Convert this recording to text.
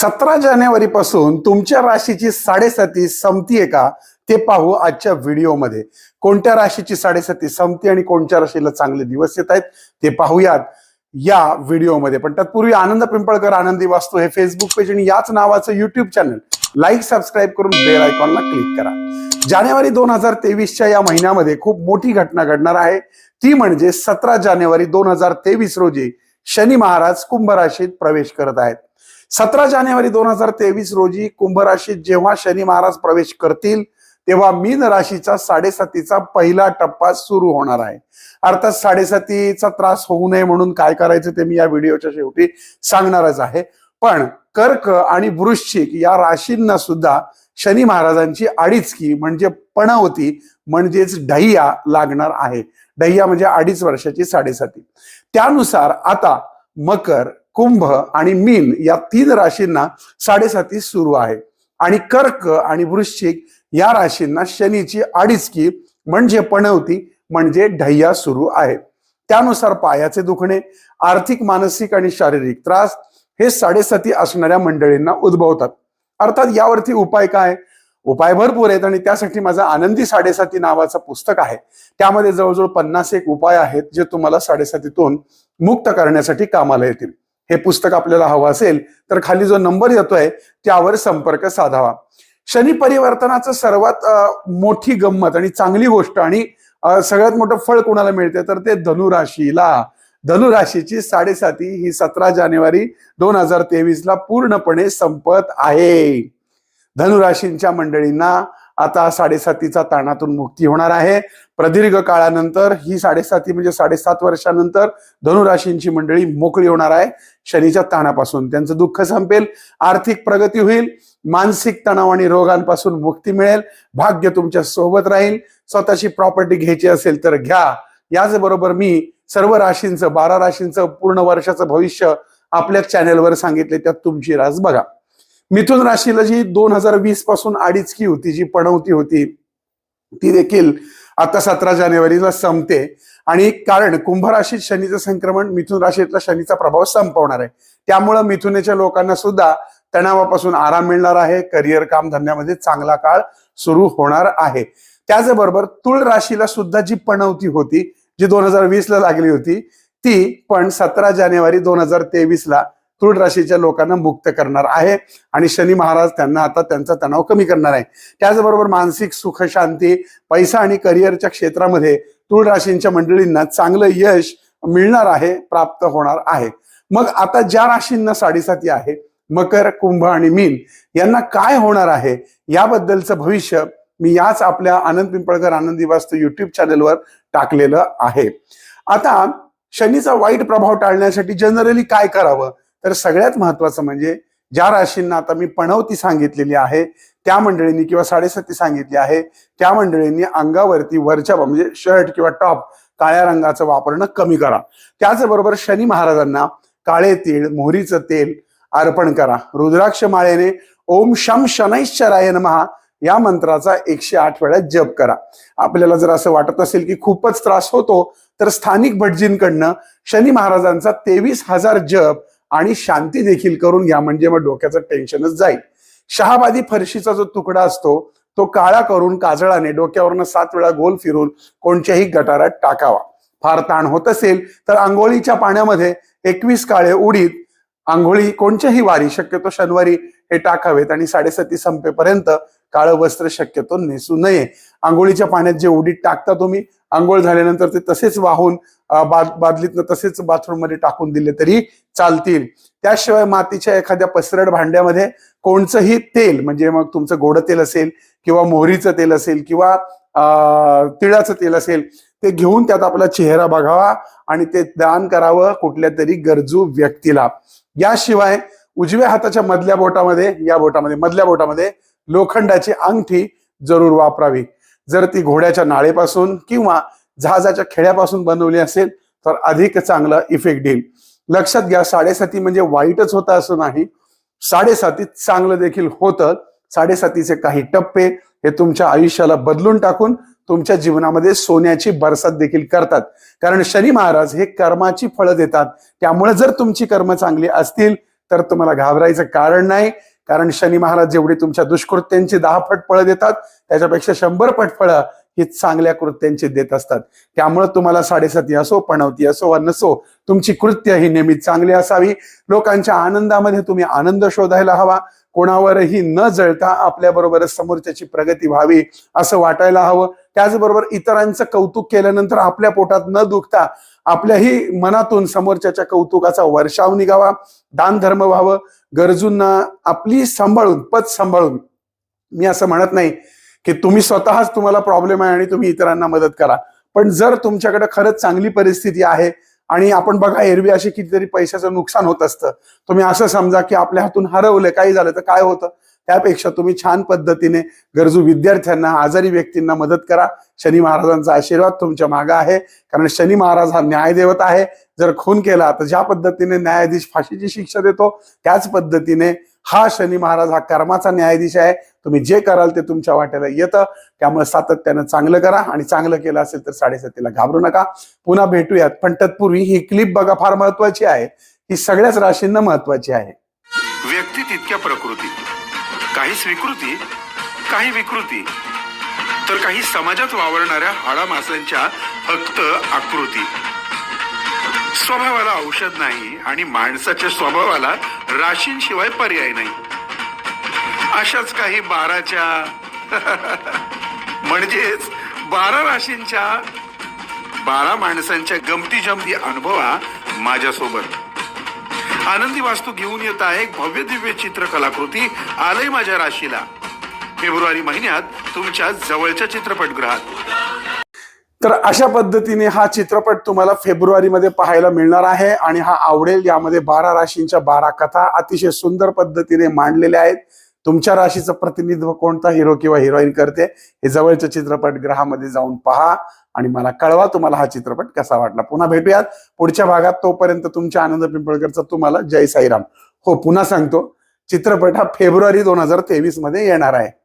सतरा जानेवारीपासून तुमच्या राशीची साडेसाती संपतीये का ते पाहू आजच्या व्हिडिओमध्ये. कोणत्या राशीची साडेसाती संपते आणि कोणत्या राशीला चांगले दिवस येत आहेत ते पाहूयात या व्हिडिओमध्ये. पण तत्पूर्वी आनंद पिंपळकर आनंदी वास्तू हे फेसबुक पेज आणि याच नावाचं युट्यूब चॅनल लाईक सबस्क्राईब करून बेल आयकॉनला क्लिक करा. जानेवारी दोन हजार तेवीसच्या या महिन्यामध्ये खूप मोठी घटना घडणार आहे. ती म्हणजे सतरा जानेवारी दोन हजार तेवीस रोजी शनी महाराज कुंभ राशीत प्रवेश करत आहेत. सतरा जानेवारी दोन हजार तेवीस रोजी कुंभ राशीत जेव्हा शनी महाराज प्रवेश करतील तेव्हा मीन राशीचा साडेसातीचा पहिला टप्पा सुरू होणार आहे. अर्थात साडेसातीचा त्रास होऊ नये म्हणून काय करायचं ते मी या व्हिडिओच्या शेवटी सांगणारच आहे. पण कर्क आणि वृश्चिक या राशींना सुद्धा शनी महाराजांची अडीचकी म्हणजे पणवती म्हणजेच ढहिया लागणार आहे. ढहिया म्हणजे अडीच वर्षाची साडेसाती. त्यानुसार आता मकर कुंभ आणि मीन या तीन राशींना साडेसाती सुरू आहे. आणि कर्क आणि वृश्चिक या राशींना शनीची अडीचकी म्हणजे पणवती म्हणजे ढैया सुरू आहे. त्यानुसार पायाचे दुखणे आर्थिक मानसिक आणि शारीरिक त्रास हे साडेसाती असणाऱ्या मंडळींना उद्भवतात. अर्थात यावरती उपाय काय? उपाय भरपूर आहेत आणि त्यासाठी माझं आनंदी साडेसाती नावाचं पुस्तक आहे. त्यामध्ये जवळजवळ पन्नास एक उपाय आहेत जे तुम्हाला साडेसातीतून मुक्त करण्यासाठी कामाला येतील. हे पुस्तक आपल्याला हवं असेल तर खाली जो नंबर येतोय त्यावर संपर्क साधावा. शनी परिवर्तनाचं सर्वात मोठी गंमत आणि चांगली गोष्ट आणि सगळ्यात मोठं फळ कोणाला मिळते तर ते धनुराशीला. धनुराशीची साडेसाती ही सतरा जानेवारी दोन हजार तेवीस ला पूर्णपणे संपत आहे. धनुराशींच्या मंडळींना आता साडेसातीचा ताणातून मुक्ती होणार आहे. प्रदीर्घ काळानंतर ही साडेसाती म्हणजे साडेसात वर्षानंतर धनुराशींची मंडळी मोकळी होणार आहे. शनीच्या ताणापासून त्यांचं दुःख संपेल आर्थिक प्रगती होईल मानसिक तणाव आणि रोगांपासून मुक्ती मिळेल भाग्य तुमच्यासोबत राहील. स्वतःची प्रॉपर्टी घ्यायची असेल तर घ्या. याचबरोबर मी सर्व राशींचं बारा राशींचं पूर्ण वर्षाचं भविष्य आपल्या चॅनेलवर सांगितले त्यात तुमची रास बघा. मिथुन राशीला जी दोन हजार वीसपासून अडीचकी होती जी पणवती होती ती देखील आता सतरा जानेवारीला संपते. आणि कारण कुंभ राशीत शनीचं संक्रमण मिथुन राशीतला शनीचा प्रभाव संपवणार आहे. त्यामुळं मिथुनेच्या लोकांना सुद्धा तणावापासून आराम मिळणार आहे. करिअर काम धंद्यामध्ये चांगला काळ सुरू होणार आहे. त्याचबरोबर तुळ राशीला सुद्धा जी पणवती होती जी दोन हजार वीस ला लागली होती ती पण सतरा जानेवारी दोन हजार तेवीस ला तुळ राशीच्या लोकांना मुक्त करणार आहे. आणि शनी महाराज त्यांना आता त्यांचा तणाव कमी करणार आहे. त्याचबरोबर मानसिक सुख शांती पैसा आणि करिअरच्या क्षेत्रामध्ये तुळ राशींच्या मंडळींना चांगलं यश मिळणार आहे प्राप्त होणार आहे. मग आता ज्या राशींना साडेसाती आहे मकर कुंभ आणि मीन यांना काय होणार आहे याबद्दलचं भविष्य मी याच आपल्या आनंद पिंपळकर आनंदी वास्तू युट्यूब चॅनलवर टाकलेलं आहे. आता शनीचा वाईट प्रभाव टाळण्यासाठी जनरली काय करावं? तर सगळ्यात महत्वाचं म्हणजे ज्या राशींना आता मी पणवती सांगितलेली आहे त्या मंडळींनी किंवा साडेसती सांगितली आहे त्या मंडळींनी अंगावरती वरच्या म्हणजे शर्ट किंवा टॉप काळ्या रंगाचं वापरणं कमी करा. त्याचबरोबर शनी महाराजांना काळे तीळ मोहरीचं तेल अर्पण करा. रुद्राक्ष माळेने ओम शम शनैश्चराय महा या मंत्राचा एकशे आठ वेळा जप करा. आपल्याला जर असं वाटत असेल की खूपच त्रास होतो तर स्थानिक भटजींकडनं शनी महाराजांचा तेवीस हजार जप आणि शांती देखील करून घ्या म्हणजे मग डोक्याचं टेन्शनच जाईल. शहाबादी फरशीचा जो तुकडा असतो तो काळा करून काजळाने डोक्यावरनं सात वेळा गोल फिरून कोणत्याही गटारात टाकावा. फार ताण होत असेल तर आंघोळीच्या पाण्यामध्ये एकवीस काळे उडीत आंघोळी कोणत्याही वारी शक्यतो शनिवारी हे टाकावेत आणि साडेसाती संपेपर्यंत काळं वस्त्र शक्यतो नेसू नये. आंघोळीच्या पाण्यात जे उडीत टाकता तुम्ही आंघोळ झाल्यानंतर ते तसेच वाहून बाद बादलीतनं तसेच बाथरूममध्ये टाकून दिले तरी चालतील. त्याशिवाय मातीच्या एखाद्या पसरड भांड्यामध्ये कोणचंही तेल म्हणजे मग तुमचं गोड तेल असेल किंवा मोहरीचं तेल असेल किंवा तिळाचं तेल असेल ते घेऊन त्यात आपला चेहरा बघावा आणि ते दान करावं कुठल्या तरी गरजू व्यक्तीला. याशिवाय उजव्या हाताच्या मधल्या बोटामध्ये या बोटामध्ये मधल्या बोटामध्ये लोखंडाची अंगठी जरूर वापरावी. जर ती घोड्याच्या नाळेपासून किंवा जहाजाच्या खेड्यापासून बनवली असेल तर अधिक चांगला इफेक्ट देईल. लक्षात घ्या साडेसाती म्हणजे वाईटच होतं असं नाही. साडेसातीत चांगलं देखील होतं. साडेसातीचे काही टप्पे हे तुमच्या आयुष्याला बदलून टाकून तुमच्या जीवनामध्ये सोन्याची बरसात देखील करतात. कारण शनी महाराज हे कर्माची फळं देतात. त्यामुळे जर तुमची कर्म चांगली असतील तर तुम्हाला घाबरायचं कारण नाही. कारण शनी महाराज जेवढी तुमच्या दुष्कृत्यांची दहा पट फळं देतात त्याच्यापेक्षा शंभर पट फळं ही चांगल्या कृत्यांची देत असतात. त्यामुळे तुम्हाला साडेसाती असो पणवती असो वा नसो तुमची कृत्य ही नेहमी चांगली असावी. लोकांच्या आनंदामध्ये तुम्ही आनंद शोधायला हवा. कोणावरही न जळता आपल्याबरोबर समोरच्याची प्रगती व्हावी असं वाटायला हवं. त्याचबरोबर इतरांचं कौतुक केल्यानंतर आपल्या पोटात न दुखता आपल्याही मनातून समोरच्याच्या कौतुकाचा वर्षाव निघावा दान धर्म व्हावं गरजूंना आपली सांभाळून पद सांभाळून. मी असं म्हणत नाही की तुम्ही स्वतःच तुम्हाला प्रॉब्लेम आहे आणि तुम्ही इतरांना मदत करा. पण जर तुमच्याकडे खरंच चांगली परिस्थिती आहे आणि आपण बघा एरवी अशी कितीतरी पैशाचं नुकसान होत असतं. तुम्ही असं समजा की आपल्या हातून हरवलं काही झालं तर काय होतं? त्यापेक्षा तुम्ही छान पद्धतीने गरजू विद्यार्थ्यांना आजारी व्यक्तींना मदत करा. शनी महाराजांचा आशीर्वाद तुमच्या मागं आहे. कारण शनी महाराज हा न्यायदेवता आहे. जर खून केला तर ज्या पद्धतीने न्यायाधीश फाशीची शिक्षा देतो त्याच पद्धतीने हा शनी महाराज हा कर्माचा न्यायाधीश आहे. तुम्ही जे कराल ते तुमच्या वाट्याला येतं. त्यामुळे सातत्यानं चांगलं करा आणि चांगलं केलं असेल तर साडेसातीला घाबरू नका. पुन्हा भेटूयात. पण तत्पूर्वी ही क्लिप बघा फार महत्वाची आहे. ही सगळ्याच राशींना महत्वाची आहे. व्यक्ती तितक्या प्रकृती काही स्वीकृती काही विकृती. तर काही समाजात वावरणाऱ्या हाडा मासांच्या फक्त आकृती. स्वभावाला औषध नाही आणि माणसाच्या स्वभावाला राशींशिवाय पर्याय नाही. अशाच काही बाराच्या म्हणजेच बारा राशींच्या बारा माणसांच्या गमती जमती अनुभवा माझ्यासोबत. आनंदी वास्तू घेऊन येत आहे एक भव्य दिव्य चित्र कलाकृती आलय माझ्या राशीला. फेब्रुवारी महिन्यात तुमच्या जवळच्या चित्रपटगृहात. तर अशा पद्धतीने हा चित्रपट तुम्हाला फेब्रुवारीमध्ये पाहायला मिळणार आहे आणि हा आवडेल. यामध्ये बारा राशींच्या बारा कथा अतिशय सुंदर पद्धतीने मांडलेल्या आहेत. तुमच्या राशीचं प्रतिनिधित्व कोणता? हिरो किंवा हिरोईन करते? हे जवळच्या चित्रपटगृहामध्ये जाऊन पहा आणि मला कळवा तुम्हाला हा चित्रपट कसा वाटला. पुन्हा भेटूयात. पुढच्या भागात तोपर्यंत तुमच्या आनंद पिंपळकरचा तुम्हाला जय साईराम. हो पुन्हा सांगतो. चित्रपट हा फेब्रुवारी दोन हजार तेवीसमध्ये येणार आहे.